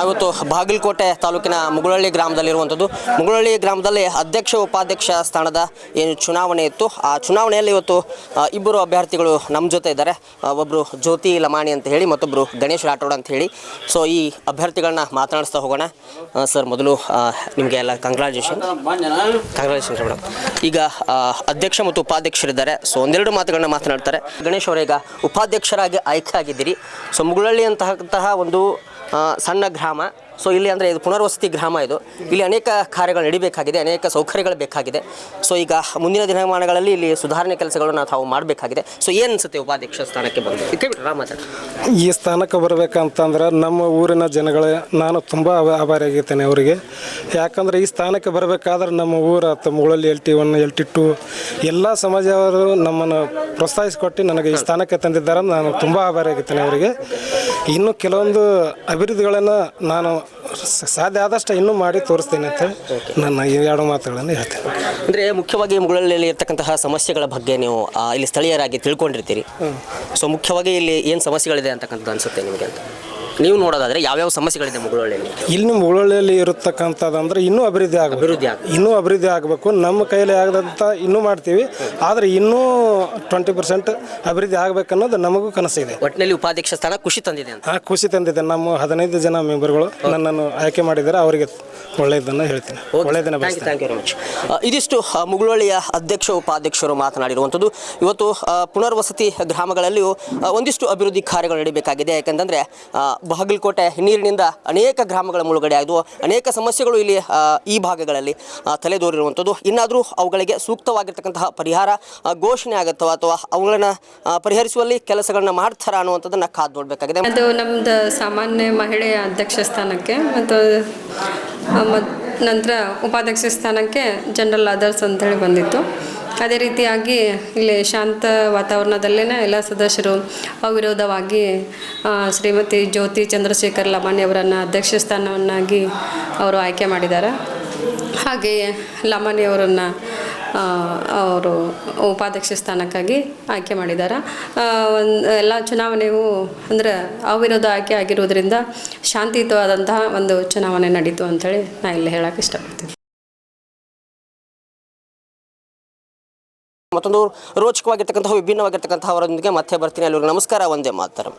ನಾವಿವತ್ತು ಬಾಗಲಕೋಟೆ ತಾಲೂಕಿನ ಮುಗುಳಳ್ಳಿ ಗ್ರಾಮದಲ್ಲಿರುವಂಥದ್ದು. ಮುಗುಳಳ್ಳಿ ಗ್ರಾಮದಲ್ಲಿ ಅಧ್ಯಕ್ಷ ಉಪಾಧ್ಯಕ್ಷ ಸ್ಥಾನದ ಏನು ಚುನಾವಣೆ ಇತ್ತು. ಆ ಚುನಾವಣೆಯಲ್ಲಿ ಇವತ್ತು ಇಬ್ಬರು ಅಭ್ಯರ್ಥಿಗಳು ನಮ್ಮ ಜೊತೆ ಇದ್ದಾರೆ. ಒಬ್ಬರು ಜ್ಯೋತಿ ಲಮಾಣಿ ಅಂತ ಹೇಳಿ ಮತ್ತೊಬ್ಬರು ಗಣೇಶ್ ರಾಠೋಡ್ ಅಂತ ಹೇಳಿ. ಸೊ ಈ ಅಭ್ಯರ್ಥಿಗಳನ್ನ ಮಾತನಾಡಿಸ್ತಾ ಹೋಗೋಣ. ಸರ್, ಮೊದಲು ನಿಮಗೆ ಎಲ್ಲ ಕಂಗ್ರಾಚುಲೇಷನ್ ಕಂಗ್ರಾಚುಲೇಷನ್ ಮೇಡಮ್ ಈಗ ಅಧ್ಯಕ್ಷ ಮತ್ತು ಉಪಾಧ್ಯಕ್ಷರಿದ್ದಾರೆ. ಸೊ ಒಂದೆರಡು ಮಾತುಗಳನ್ನ ಮಾತನಾಡ್ತಾರೆ. ಗಣೇಶ್ ಅವರೀಗ ಉಪಾಧ್ಯಕ್ಷರಾಗಿ ಆಯ್ಕೆ ಆಗಿದ್ದೀರಿ. ಸೊ ಮುಗುಳಳ್ಳಿ ಅಂತಕ್ಕಂತಹ ಒಂದು ಸಣ್ಣ ಗ್ರಾಮ. ಸೊ ಇಲ್ಲಿ ಅಂದರೆ ಇದು ಪುನರ್ವಸತಿ ಗ್ರಾಮ ಇದು. ಇಲ್ಲಿ ಅನೇಕ ಕಾರ್ಯಗಳು ನಡಿಬೇಕಾಗಿದೆ, ಅನೇಕ ಸೌಕರ್ಯಗಳು ಬೇಕಾಗಿದೆ. ಸೊ ಈಗ ಮುಂದಿನ ದಿನಮಾನಗಳಲ್ಲಿ ಇಲ್ಲಿ ಸುಧಾರಣೆ ಕೆಲಸಗಳನ್ನು ತಾವು ಮಾಡಬೇಕಾಗಿದೆ. ಸೊ ಏನು ಅನಿಸುತ್ತೆ ಉಪಾಧ್ಯಕ್ಷ ಸ್ಥಾನಕ್ಕೆ ಬಂದು? ಈ ಸ್ಥಾನಕ್ಕೆ ಬರಬೇಕಂತಂದ್ರೆ ನಮ್ಮ ಊರಿನ ಜನಗಳೇ, ನಾನು ತುಂಬ ಆಭಾ- ಆಭಾರಿಯಾಗಿರ್ತೇನೆ ಅವರಿಗೆ. ಯಾಕಂದರೆ ಈ ಸ್ಥಾನಕ್ಕೆ ಬರಬೇಕಾದ್ರೆ ನಮ್ಮ ಊರ ಮುಗಳಲ್ಲಿ L T one L T two ಎಲ್ಲ ಸಮಾಜವರು ನಮ್ಮನ್ನು ಪ್ರೋತ್ಸಾಹಿಸಿಕೊಟ್ಟು ನನಗೆ ಈ ಸ್ಥಾನಕ್ಕೆ ತಂದಿದ್ದಾರೆ ನಾನು ತುಂಬ ಆಭಾರಿಯಾಗಿರ್ತೇನೆ ಅವರಿಗೆ. ಇನ್ನು ಕೆಲವೊಂದು ಅಭಿವೃದ್ಧಿಗಳನ್ನು ನಾನು ಸಾಧ್ಯ ಆದಷ್ಟು ಇನ್ನೂ ಮಾಡಿ ತೋರಿಸ್ತೇನೆ ಅಂತೇಳಿ ನನ್ನ ಈ ಎರಡು ಮಾತುಗಳನ್ನು ಹೇಳ್ತೇನೆ. ಅಂದರೆ ಮುಖ್ಯವಾಗಿ ಮುಗಳಲ್ಲಿ ಇರ್ತಕ್ಕಂತಹ ಸಮಸ್ಯೆಗಳ ಬಗ್ಗೆ ನೀವು ಆ, ಇಲ್ಲಿ ಸ್ಥಳೀಯರಾಗಿ ತಿಳ್ಕೊಂಡಿರ್ತೀರಿ. ಸೊ ಮುಖ್ಯವಾಗಿ ಇಲ್ಲಿ ಏನು ಸಮಸ್ಯೆಗಳಿದೆ ಅಂತಕ್ಕಂಥದ್ದು ಅನಿಸುತ್ತೆ ನಿಮಗೆ ಅಂತ? ನೀವು ನೋಡೋದಾದ್ರೆ ಯಾವ್ಯಾವ ಸಮಸ್ಯೆಗಳಿದೆ ಮುಗುಳಳ್ಳಿಯಲ್ಲಿ ಇಲ್ಲಿ ಮುಗುಳಳ್ಳಿಯಲ್ಲಿ ಇರತಕ್ಕಂಥದ್ದಂದ್ರೆ ಇನ್ನೂ ಅಭಿವೃದ್ಧಿ ಆಗಬೇಕು. ಅಭಿವೃದ್ಧಿ ಆಗ ಇನ್ನೂ ಅಭಿವೃದ್ಧಿ ಆಗಬೇಕು. ನಮ್ಮ ಕೈಯಲ್ಲಿ ಆಗದಂತ ಇನ್ನೂ ಮಾಡ್ತೀವಿ. ಆದರೆ ಇನ್ನೂ ಟ್ವೆಂಟಿ ಪರ್ಸೆಂಟ್ ಅಭಿವೃದ್ಧಿ ಆಗಬೇಕನ್ನೋದು ನಮಗೂ ಕನಸಿದೆ. ಒಟ್ಟಿನಲ್ಲಿ ಉಪಾಧ್ಯಕ್ಷ ಸ್ಥಾನ ಖುಷಿ ತಂದಿದೆ ಅಂತ. ಆ ಖುಷಿ ತಂದಿದೆ. ನಮ್ಮ ಹದಿನೈದು ಜನ ಮೆಂಬರ್ಗಳು ನನ್ನನ್ನು ಆಯ್ಕೆ ಮಾಡಿದರೆ ಅವರಿಗೆ ಒಳ್ಳೆಯದನ್ನು ಹೇಳ್ತೀನಿ. ಒಳ್ಳೆಯದನ್ನ thank you thank you very much ಇದಿಷ್ಟು ಆ, ಮುಗುಳಳ್ಳಿಯ ಅಧ್ಯಕ್ಷ ಉಪಾಧ್ಯಕ್ಷರು ಮಾತನಾಡಿರುವಂಥದ್ದು. ಇವತ್ತು ಆ, ಪುನರ್ವಸತಿ ಗ್ರಾಮಗಳಲ್ಲಿಯೂ ಆ, ಒಂದಿಷ್ಟು ಅಭಿವೃದ್ಧಿ ಕಾರ್ಯಗಳು ನಡೀಬೇಕಾಗಿದೆ. ಯಾಕಂತಂದರೆ ಬಾಗಲಕೋಟೆ ನೀರಿನಿಂದ ಅನೇಕ ಗ್ರಾಮಗಳ ಮುಳುಗಡೆ ಆದವು ಅನೇಕ ಸಮಸ್ಯೆಗಳು ಇಲ್ಲಿ ಈ ಭಾಗಗಳಲ್ಲಿ ತಲೆದೋರಿರುವಂಥದ್ದು. ಇನ್ನಾದರೂ ಅವುಗಳಿಗೆ ಸೂಕ್ತವಾಗಿರ್ತಕ್ಕಂತಹ ಪರಿಹಾರ ಘೋಷಣೆ ಆಗುತ್ತವ ಅಥವಾ ಅವುಗಳನ್ನು ಪರಿಹರಿಸುವಲ್ಲಿ ಕೆಲಸಗಳನ್ನ ಮಾಡ್ತಾರ ಅನ್ನುವಂಥದ್ದನ್ನು ಕಾದು ನೋಡಬೇಕಾಗಿದೆ. ಅದು ನಮ್ಮದು ಸಾಮಾನ್ಯ ಮಹಿಳೆಯ ಅಧ್ಯಕ್ಷ ಸ್ಥಾನಕ್ಕೆ ಮತ್ತು ನಂತರ ಉಪಾಧ್ಯಕ್ಷ ಸ್ಥಾನಕ್ಕೆ ಜನರಲ್ ಅದರ್ಸ್ ಅಂತೇಳಿ ಬಂದಿತ್ತು. ಅದೇ ರೀತಿಯಾಗಿ ಇಲ್ಲಿ ಶಾಂತ ವಾತಾವರಣದಲ್ಲೇ ಎಲ್ಲ ಸದಸ್ಯರು ಅವಿರೋಧವಾಗಿ ಶ್ರೀಮತಿ ಜ್ಯೋತಿ ಚಂದ್ರಶೇಖರ್ ಲಮಾಣಿ ಅವರನ್ನು ಅಧ್ಯಕ್ಷ ಸ್ಥಾನವನ್ನಾಗಿ ಅವರು ಆಯ್ಕೆ ಮಾಡಿದ್ದಾರೆ. ಹಾಗೆಯೇ ಲಮಾಣಿ ಅವರನ್ನು ಅವರು ಉಪಾಧ್ಯಕ್ಷ ಸ್ಥಾನಕ್ಕಾಗಿ ಆಯ್ಕೆ ಮಾಡಿದ್ದಾರೆ. ಒಂದು, ಎಲ್ಲ ಚುನಾವಣೆಯು ಅಂದರೆ ಅವಿರೋಧ ಆಯ್ಕೆ ಆಗಿರುವುದರಿಂದ ಶಾಂತಿಯುತವಾದಂತಹ ಒಂದು ಚುನಾವಣೆ ನಡೀತು ಅಂಥೇಳಿ ನಾ ಇಲ್ಲಿ ಹೇಳಕ್ಕೆ ಇಷ್ಟಪಡ್ತೀನಿ. ಮತ್ತೊಂದು ರೋಚಕವಾಗಿರ್ತಕ್ಕಂತಹ ವಿಭಿನ್ನವಾಗಿರ್ತಕ್ಕಂತಹ ಅವರೊಂದಿಗೆ ಮತ್ತೆ ಬರ್ತೀನಿ. ಅಲ್ಲಿ ನಮಸ್ಕಾರ ಒಂದೇ ಮಾತರಂ.